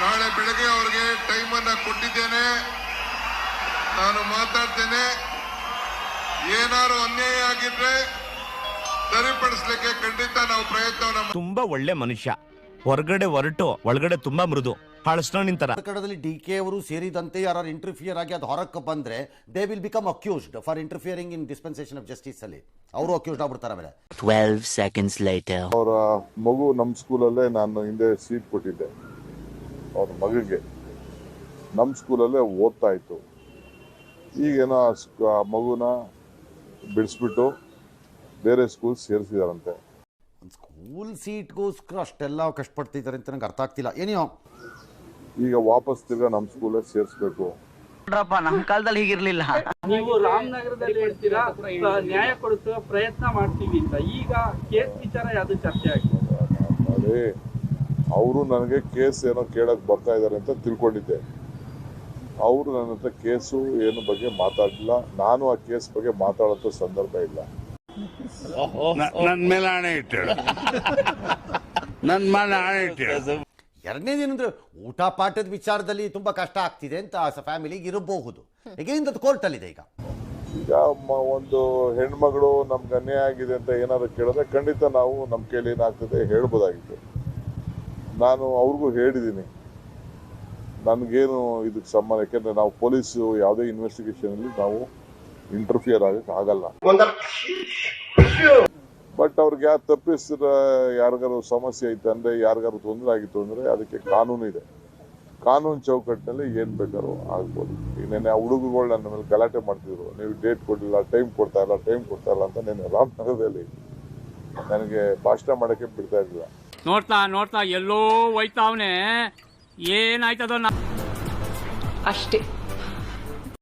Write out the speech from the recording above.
ನಾಳೆ ಬೆಳಗ್ಗೆ ಅವ್ರಿಗೆ ಟೈಮನ್ನು ಅನ್ನ ಕೊಟ್ಟಿದ್ದೇನೆ. ನಾನು ಮಾತಾಡ್ತೇನೆ. ಏನಾರು ಅನ್ಯಾಯ ಆಗಿದ್ರೆ ಸರಿಪಡಿಸ್ಲಿಕ್ಕೆ ಖಂಡಿತ ನಾವು ಪ್ರಯತ್ನ ತುಂಬಾ ಒಳ್ಳೆ ಮನುಷ್ಯ. ಹೊರಗಡೆ ಹೊರಟು ಒಳಗಡೆ ತುಂಬಾ ಮೃದು. ಹಳಸ್ನ ನಿಂತರ. ಪ್ರಕರಣದಲ್ಲಿ ಡಿ ಕೆ ಅವರು ಸೇರಿದಂತೆ ಯಾರು ಇಂಟರ್ಫಿಯರ್ ಆಗಿ ಅದು ಹೊರಕ್ಕೆ ಬಂದ್ರೆ they will become accused for interfering in dispensation of justice ಅಲ್ಲಿ. ಅವರು ಅಕ್ಯೂಸ್ಡ್ ಆಗ್ಬಿಡ್ತಾರೆ ಆಮೇಲೆ. 12 ಸೆಕೆಂಡ್ಸ್ ಲೈಟ್ ಅವರ ಮಗು ನಮ್ಮ ಸ್ಕೂಲಲ್ಲೇ ನಾನು ಹಿಂದೆ ಸೀಟ್ ಕೊಟ್ಟಿದ್ದೆ. ಅವ್ರ ಮಗಗೆ ನಮ್ಮ ಸ್ಕೂಲಲ್ಲೇ ಓದ್ತಾ ಇತ್ತು. ಈಗೇನೋ ಆ ಸ್ಕ್- ಆ ಮಗುನ ಬಿಡಿಸ್ಬಿಟ್ಟು ಬೇರೆ ಸ್ಕೂಲ್ ಸೇರಿಸಿದಾರಂತೆ. ಸ್ಕೂಲ್ ಸೀಟ್ಗೋಸ್ಕರ ಅಷ್ಟೆಲ್ಲ ಕಷ್ಟಪಡ್ತಿದ್ದಾರೆ ಅಂತ ನಂಗೆ ಅರ್ಥ ಆಗ್ತಿಲ್ಲ. ಏನೋ ಈಗ ವಾಪಸ್ ತಿರ್ಗಾ ನಮ್ಮ ಸ್ಕೂಲೇ ಸೇರಿಸ್ಬೇಕು. ನಮ್ಮ ಕಾಲದಲ್ಲಿ ಹೀಗಿರ್ಲಿಲ್ಲ. ನೀವು ರಾಮನಗರದಲ್ಲಿ ಹೇಳ್ತೀರಾ? ನ್ಯಾಯ ಕೊಡಿಸುವ ಪ್ರಯತ್ನ ಮಾಡ್ತೀವಿ ಅಂತ. ಈಗ ಕೇಸ್ ವಿಚಾರ ಯಾವುದು ಚರ್ಚೆ ಆಗಿದೆ ಮಾಡಿ ಅವರು ನನಗೆ ಕೇಸ್ ಏನೋ ಕೇಳಕ್ ಬರ್ತಾ ಇದ್ದಾರೆ ಅಂತ ತಿಳ್ಕೊಂಡಿದ್ದೆ. ಅವರು ನನ್ನ ಹತ್ರ ಕೇಸು ಏನು ಬಗ್ಗೆ ಮಾತಾಡಲಿಲ್ಲ. ನಾನು ಆ ಕೇಸ್ ಬಗ್ಗೆ ಮಾತಾಡೋ ಸಂದರ್ಭ ಇಲ್ಲ. ನನ್ನ ಮೇಲೆ ಆಣೆ ಇಟ್ಟಳು ನನ್ನ ಮೇಲೆ ಆಣೆ ಇಟ್ಟಳು ಎರಡನೇದೇನಂದ್ರೆ ಊಟ ಪಾಠದ ವಿಚಾರದಲ್ಲಿ ತುಂಬಾ ಕಷ್ಟ ಆಗ್ತಿದೆ ಅಂತ ಫ್ಯಾಮಿಲಿಗೆ ಇರಬಹುದು. ಕೋರ್ಟ್ ಅಲ್ಲಿ ಕೋರ್ಟಲ್ಲಿದೆ ಈಗ? ಈಗ ಮ- ಒಂದು ಹೆಣ್ಮಗಳು ನಮ್ಗೆ ಅನ್ಯಾಯ ಆಗಿದೆ ಅಂತ ಏನಾದ್ರು ಕೇಳಿದ್ರೆ ಖಂಡಿತ ನಾವು ನಮ್ಮ ಕೈಲಿ ಏನಾಗ್ತದೆ ಹೇಳ್ಬೋದಾಗಿತ್ತು. ನಾನು ಅವ್ರಿಗೂ ಹೇಳಿದ್ದೀನಿ, ನನಗೇನು ಇದಕ್ಕೆ ಸಂಬಂಧ, ಯಾಕೆಂದ್ರೆ ನಾವು ಪೊಲೀಸು ಯಾವುದೇ ಇನ್ವೆಸ್ಟಿಗೇಷನ್ ಅಲ್ಲಿ ನಾವು ಇಂಟರ್ಫಿಯರ್ ಆಗಕ್ಕೆ ಆಗಲ್ಲ. ಬಟ್ ಅವ್ರಿಗೆ ಯಾರು ತಪ್ಪಿಸಿದ ಯಾರಿಗಾರು ಸಮಸ್ಯೆ ಐತೆ ಅಂದ್ರೆ, ಯಾರಿಗಾರು ತೊಂದರೆ ಆಗಿತ್ತು ಅಂದ್ರೆ ಅದಕ್ಕೆ ಕಾನೂನು ಇದೆ. ಕಾನೂನು ಚೌಕಟ್ಟಿನಲ್ಲಿ ಏನ್ ಬೇಕಾದ್ರೂ ಆಗ್ಬೋದು. ಈಗ ಆ ಹುಡುಗರುಗಳು ನನ್ನ ಮೇಲೆ ಗಲಾಟೆ ಮಾಡ್ತಿದ್ರು. ನೀವು ಡೇಟ್ ಕೊಡಲಿಲ್ಲ ಟೈಮ್ ಕೊಡ್ತಾ ಇಲ್ಲ ಟೈಮ್ ಕೊಡ್ತಾ ಇಲ್ಲ ಅಂತ ನೆನ್ನೆ ರಾಮನಗರದಲ್ಲಿ ನನಗೆ ಭಾಷಣ ಮಾಡಕ್ಕೆ ಬಿಡ್ತಾ ಇರಲಿಲ್ಲ. ನೋಡ್ತಾ ನೋಡ್ತಾ ಎಲ್ಲೋ ಹೋಯ್ತಾವನೆ ಏನಾಯ್ತದೋ ಅಷ್ಟೇ.